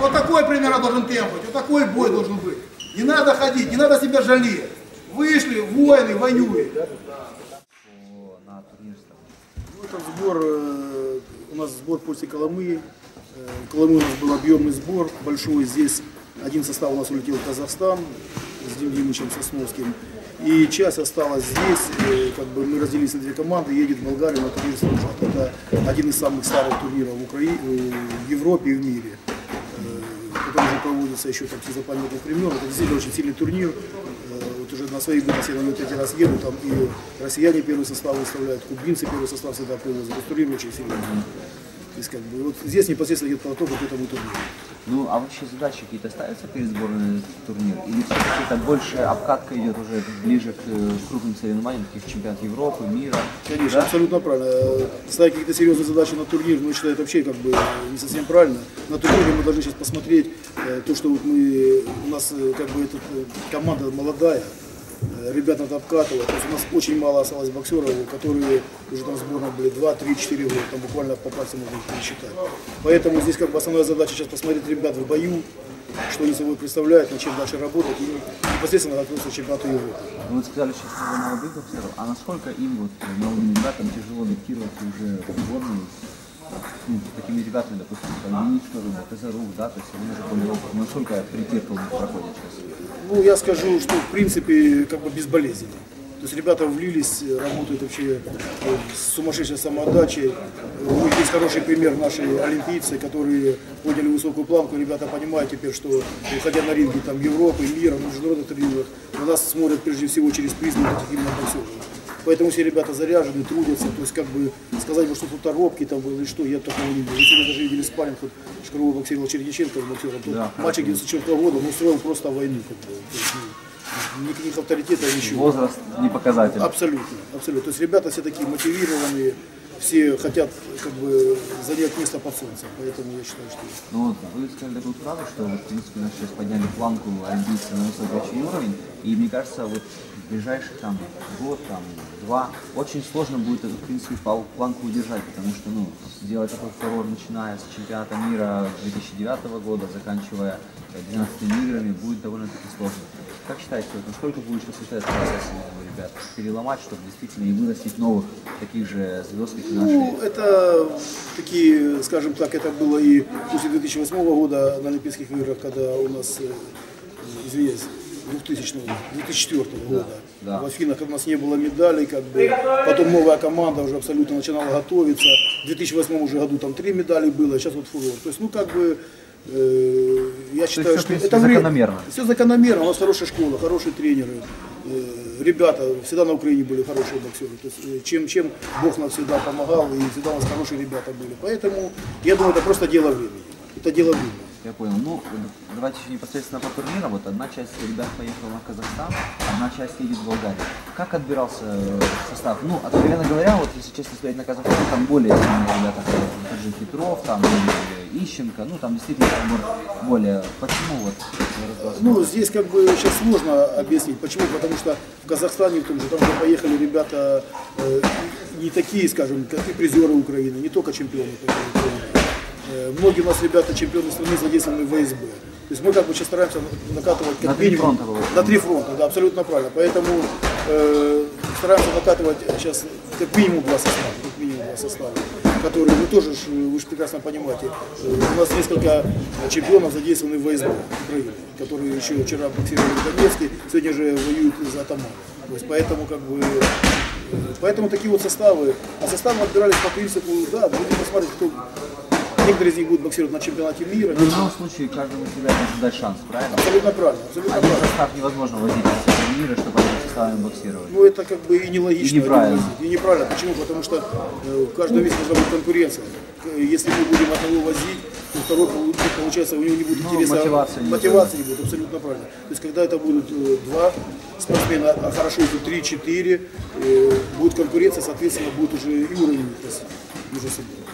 Вот такой примерно должен темп быть, вот такой бой должен быть. Не надо ходить, не надо себя жалеть. Вышли, воины, воюют. Ну, сбор, э, у нас сбор после Коломы. Э, В Колымы у нас был объемный сбор большой. Здесь один состав у нас улетел в Казахстан с Дим Димычем Сосновским. И часть осталась здесь. Э, Как бы мы разделились на две команды. Едет в Болгарию на турнир Служат. Это один из самых старых турниров в, Украине, в Европе и в мире. Проводится еще там с незапамятных времен. Это действительно очень сильный турнир. Э, Вот уже на своих годах я на него третий раз еду. Там и россияне первый состав выставляют, кубинцы первый состав всегда привозят. Турнир очень сильный. То есть как бы вот здесь непосредственно идет подготовка к этому турниру. Ну, а вообще задачи какие-то ставятся перед сборной на этот турнир? Или все-таки это больше обкатка идет уже ближе к э, крупным соревнованиям, таких чемпионат Европы, мира? Конечно, абсолютно правильно. Ставить какие-то серьезные задачи на турнир, ну, считаю, это вообще как бы не совсем правильно. На турнире мы должны сейчас посмотреть э, то, что вот мы, у нас э, как бы эта команда молодая, э, ребят надо обкатывать. То есть у нас очень мало осталось боксеров, которые уже там сборной были 2, 3, 4 года, там буквально по пальцам можно их пересчитать. Поэтому здесь как бы основная задача сейчас посмотреть ребят в бою, что они собой представляют, над чем дальше работать и непосредственно готовиться к чемпионату Европы. Ну, Вы сказали сейчас про молодых боксеров, а насколько им, вот, молодым ребятам, тяжело адаптироваться уже в сборную ну, такими ребятами, допустим, там, Яичковым, Казарук, да, то есть они уже более опытные. Насколько них проходит сейчас? Ну, я скажу, что в принципе как бы безболезненно. То есть ребята влились, э, работают вообще э, с сумасшедшей самоотдачей. Э, них есть хороший пример наши олимпийцы, которые подняли высокую планку. Ребята понимают теперь, что выходя на ринги там, Европы, мира, на международных турнирах, на нас смотрят прежде всего через призму этих именно. Поэтому все ребята заряжены, трудятся. То есть как бы сказать, что тут робки там был или что, я такого не видел. Вы сегодня даже видели спарринг, вот Шкарова боксировал Черниченко боксером. Тут Да. мальчик 94 года, он устроил просто войну. Как бы. То есть, ну, никаких авторитетов, ничего. Возраст не показатель. Абсолютно, абсолютно. То есть ребята все такие мотивированные, все хотят как бы занять место под солнцем. Поэтому я считаю, что Ну вот, вы сказали такую фразу, что в принципе, наши сейчас подняли планку олимпийцы на высокий уровень, и мне кажется, вот в ближайший там год, там, два, очень сложно будет эту, в принципе, планку удержать, потому что, ну, сделать такой фурор, начиная с чемпионата мира 2009 года, заканчивая э, 12 играми, будет довольно-таки сложно. Как считаете, вот, насколько будет этот процесс у ребят переломать, чтобы действительно и вырастить новых таких же звезд, как и наши? Ну, это такие, скажем так, это было и после 2008 года на Олимпийских играх, когда у нас, э, извиняюсь, 2000 2004 года да. в Афинах у нас не было медалей, как бы, потом новая команда уже абсолютно начинала готовиться. В 2008 уже году там три медали было, сейчас вот фурор. То есть, ну, как бы, я считаю, что это время- закономерно. Все закономерно, у нас хорошая школа, хорошие тренеры. Э, Ребята, всегда на Украине были хорошие боксеры. То есть, э, чем, чем Бог нам всегда помогал, и всегда у нас хорошие ребята были. Поэтому, я думаю, это просто дело времени. Это дело времени. Я понял. Ну, давайте еще непосредственно по турниру. Вот одна часть ребят поехала на Казахстан, одна часть едет в Болгарию. Как отбирался э, состав? Ну, откровенно говоря, вот если честно сказать, на Казахстан там более сильные ребята, тот же Петров, там или Ищенко, ну там действительно отбор более. Почему вот? Ну, здесь как бы сейчас сложно объяснить. Почему? Потому что в Казахстане в том же, там же поехали ребята э, не такие, скажем, как и призеры Украины, не только чемпионы Украины. Э, Многие у нас ребята чемпионы страны задействованы в ВСБ. То есть мы как бы сейчас стараемся накатывать как На три минимум- фронта получается. На три фронта, да, абсолютно правильно. Поэтому э, стараемся накатывать сейчас как минимум два состава, как минимум два состава, которые вы тоже, вы же прекрасно понимаете, э, у нас несколько чемпионов задействованы в ВСБ Украины, которые еще вчера боксировали в Донецке, сегодня же воюют за Атаман. То есть поэтому как бы э, Поэтому такие вот составы. А составы отбирались по принципу, да, будем посмотреть, кто Некоторые из них будут боксировать на чемпионате мира. В любом случае, каждому из нужно дать шанс, правильно? Абсолютно правильно, абсолютно Один правильно. состав невозможно возить на все турниры, чтобы они составами боксировали. Ну это как бы и нелогично. И неправильно. И неправильно. Почему? Потому что э, в каждом весе должна быть конкуренция. Если мы будем одного возить, то второй полу- получается у него не будет Ну, интереса. мотивации не мотивации не будет, абсолютно правильно. То есть когда это будут э, два спортсмена, а хорошо если три-четыре, э, будет конкуренция, соответственно, будет уже и уровень расти между собой.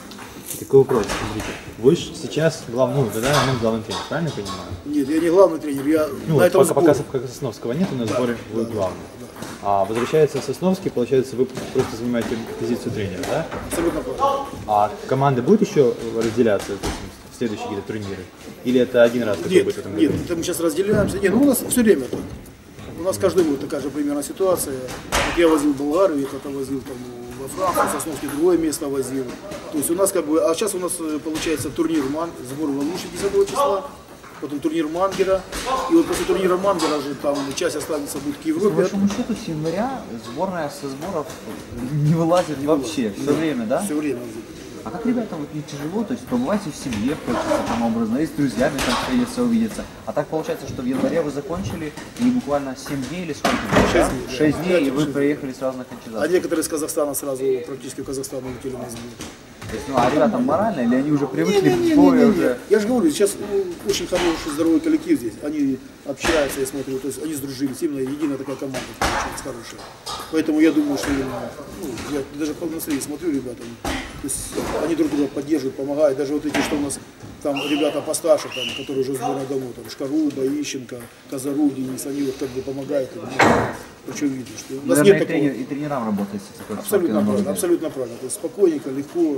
Такой вопрос, смотрите. Вы ж сейчас главный, ну, в данный момент главный тренер, правильно я понимаю? Нет, я не главный тренер, я Ну, на этом пока, сборе. пока Сосновского нет, на сборе вы главный. А возвращается Сосновский, получается, вы просто занимаете позицию тренера, да? Абсолютно. А команды будут еще разделяться? Есть, следующие какие-то турниры? Или это один раз такой Нет, будет в этом нет, году? это мы сейчас разделяемся. Нет, ну у нас все время так. У нас каждый год такая же примерно ситуация. Вот я возил в Болгарию, я кто-то возил там во Францию, Сосновский другое место возил. То есть у нас как бы, а сейчас у нас э, получается турнир Ман, сбор в Алуши 10 числа, потом турнир Мангера. И вот после турнира Мангера же там часть останется будет к По Европе. большому счету, с января сборная со сборов не вылазит вообще, все время, да? Все время. А как ребятам вот не тяжело, то есть побывайте в семье, хочется там образно, и с друзьями там встретиться, увидеться. А так получается, что в январе вы закончили, и буквально 7 дней или сколько? Шесть да? дней, да. 6 дней, и вы приехали сразу на А кончизацию. некоторые из Казахстана сразу практически в Казахстан улетели на сбор. То есть, ну, а ребятам морально, или они уже привыкли к Не-не-не-не-не. бою уже? Я же говорю, сейчас ну, очень хороший, здоровый коллектив здесь. Они общаются, я смотрю, то есть они сдружились, именно единая такая команда получилась хорошая. Поэтому я думаю, что именно, ну, я даже по настроению смотрю ребятам, то есть они друг друга поддерживают, помогают. Даже вот эти, что у нас там ребята постарше, там, которые уже сборной давно, там Шкаруба, Ищенко, Казару, Денис, они вот как бы помогают. им. Причем видно, что у нас Наверное, нет и, такого. и тренерам работает Абсолютно правильно, абсолютно правильно. То есть спокойненько, легко.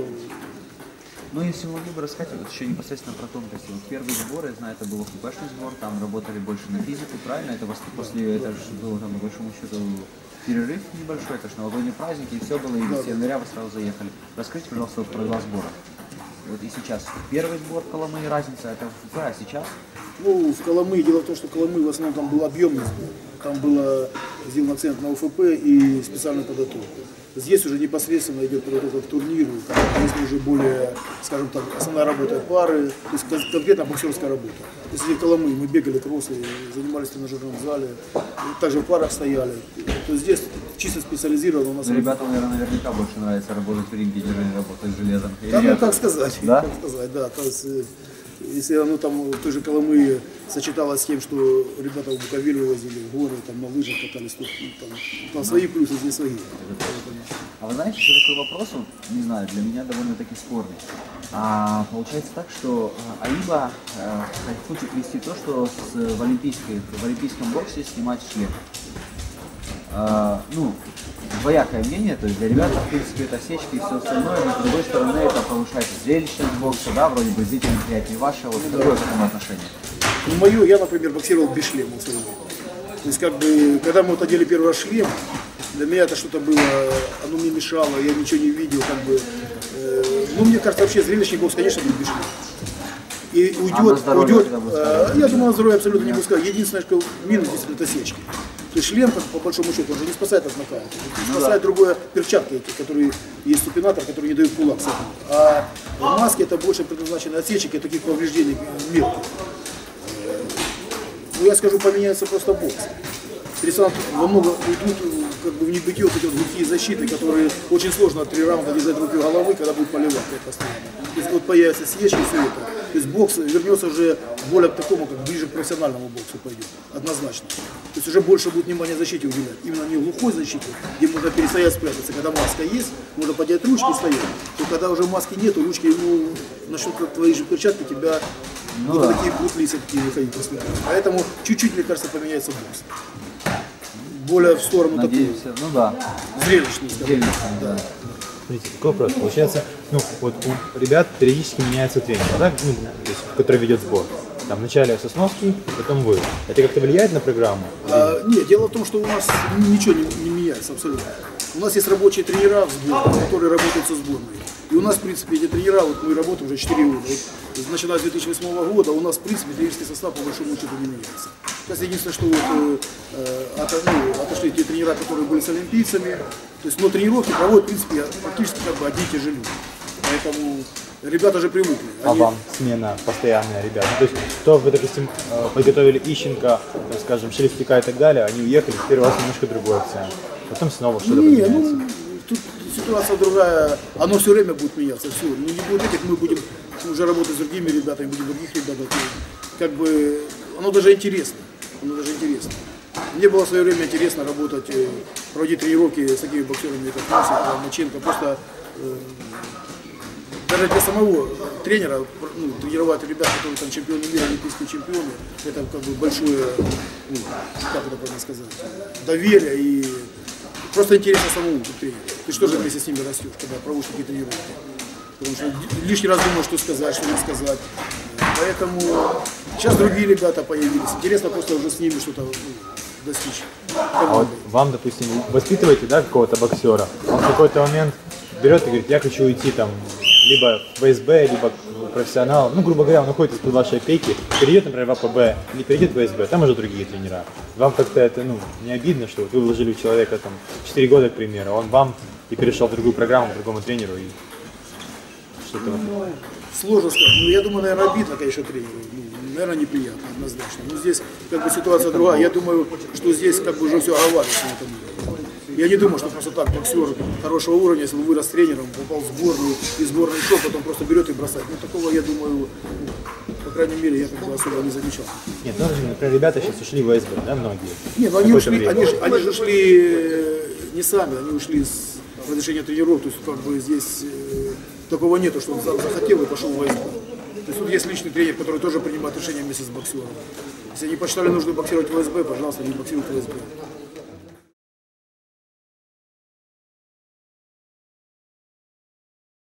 Ну, если могли бы рассказать вот еще непосредственно про тонкости. Вот первый сбор, я знаю, это был ФПшный сбор, там работали больше на физику, правильно? Это вас- после, это же было там, по большому счету, перерыв небольшой, это же новогодние праздники, и все было, и с января вы сразу заехали. Расскажите, пожалуйста, вот про два сбора. Вот и сейчас. Первый сбор Коломы, разница, это в ФП, а сейчас? Ну, в Коломы, дело в том, что Коломы в основном там был объемный сбор. Там было сделан акцент на УФП и специальную подготовку. Здесь уже непосредственно идет подготовка к турниру, здесь уже более, скажем так, основная работа пары, то есть кон- конкретно боксерская работа. Если в Коломы мы бегали кроссы, занимались в тренажерном зале, также в парах стояли, то здесь чисто специализировано у нас Ну, ребятам, наверное, наверняка больше нравится работать в ринге, нежели работать с железом. Да, ну так сказать. Да? Так сказать, да. То есть, э, если оно там в той же Коломы сочеталось с тем, что ребята в Буковель вывозили в горы, там на лыжах катались, тут ну, там, там свои плюсы, здесь свои. А вы знаете, что такой вопрос, не знаю, для меня довольно-таки спорный. А, получается так, что а, Аиба э, хочет вести то, что с, в, олимпийской, в олимпийском боксе снимать шлем. А, ну, двоякое мнение, то есть для ребят, в принципе, это сечки и все остальное, но с другой стороны, это повышает зрелищность бокса, да, вроде бы зрителям приятнее ваше, вот какое к этому отношение? Ну, мое, я, например, боксировал без шлема в свое время. То есть, как бы, когда мы вот одели первый раз шлем, для меня это что-то было, оно мне мешало, я ничего не видел, как бы. э, ну, мне кажется, вообще зрелищный бокс, конечно, будет без шлема. И уйдет, А уйдет, э, я думаю, на здоровье абсолютно не сказать. Единственное, что минус здесь это сечки. То есть как по большому счету, он же не спасает от нокаута. Спасает другое перчатки эти, которые есть супинатор, которые не дают кулак. А в маске это больше предназначено от сечек и таких повреждений мелких. Ну, я скажу, поменяется просто бокс. Перестанут во много уйдут э, как бы в небытие вот эти вот глухие защиты, которые очень сложно три раунда держать руки головы, когда будет поливать постоянно. То есть вот появится свечи и все это. То есть бокс вернется уже более к такому, как ближе к профессиональному боксу пойдет. Однозначно. То есть уже больше будет внимания защите уделять. Именно не глухой защите, где можно перестоять, спрятаться. Когда маска есть, можно поднять ручки и стоять. То когда уже маски нету, ручки, ну, насчет твоей же перчатки тебя Ну вот да. такие будут лица такие выходить. Поэтому чуть-чуть, мне кажется, поменяется бокс. Более в сторону Надеюсь, такую ну да, зрелищную, скажем. зрелищность, да. Смотрите, такой вопрос. Получается, ну, вот у ребят периодически меняется тренер, да, ну, то есть, который ведет сбор. Там вначале Сосновский, потом вы. Это как-то влияет на программу? А, нет, дело в том, что у нас ничего не, не меняется абсолютно. У нас есть рабочие тренера в сборной, которые работают со сборной. И у нас, в принципе, эти тренера, вот мы работаем уже 4 года. Вот, начиная с 2008 года, у нас, в принципе, тренерский состав по большому счету не меняется. Сейчас единственное, что вот, э, э, ото- ну, отошли те тренера, которые были с олимпийцами. То есть, но тренировки проводят, в принципе, практически как бы одни и те же люди. Поэтому ребята же привыкли. А Они- вам смена постоянная, ребят? Ну, то есть, то вы, допустим, э, подготовили Ищенко, там, скажем, Шелестяка и так далее, они уехали, теперь у вас немножко другой акцент. Потом снова что-то Не, поменяется. ну тут ситуация другая, оно все время будет меняться, все. Ну, не будет этих, мы будем уже работать с другими ребятами, будем других ребят. Как бы оно даже интересно. Оно даже интересно. Мне было в свое время интересно работать, э, проводить тренировки с такими боксерами, как Носик, Маченко, просто э, даже для самого тренера, ну, тренировать ребят, которые там чемпионы мира, олимпийские чемпионы, это как бы большое, ну, как это правильно сказать, доверие и просто интересно самому тренеру. Ты что же вместе с ними растешь, когда проводишь такие тренировки. потому что лишний раз думаю, что сказать, что не сказать. Поэтому сейчас другие ребята появились. Интересно просто уже с ними что-то ну, достичь. А вот вам, допустим, воспитываете, да, какого-то боксера, он в какой-то момент берет и говорит, я хочу уйти там либо в ФСБ, либо профессионал, ну, грубо говоря, он уходит из-под вашей опеки, перейдет, например, в АПБ, или перейдет в ФСБ, там уже другие тренера. Вам как-то это, ну, не обидно, что вот вы вложили в человека там 4 года, к примеру, а он вам и перешел в другую программу, к другому тренеру, и что-то вот. Сложно сказать. Ну, я думаю, наверное, обидно, конечно, тренеру. Ну, наверное, неприятно, однозначно. Но здесь как бы ситуация другая. Я думаю, что здесь как бы уже все оговаривается на этом. Я не думаю, что просто так боксер хорошего уровня, если он вырос тренером, попал в сборную, и сборный шел, потом просто берет и бросает. Ну, такого, я думаю, ну, по крайней мере, я как бы особо не замечал. Нет, ну, например, ребята сейчас ушли в СБ, да, многие. Не, ну они ушли, они, же- они же ушли э, не сами, они ушли с разрешения тренеров, то есть как бы здесь э, такого нету, что он сам захотел и пошел в ВСБ. То есть тут есть личный тренер, который тоже принимает решения вместе с боксером. Если они посчитали нужно боксировать в ВСБ, пожалуйста, они боксируют в ВСБ.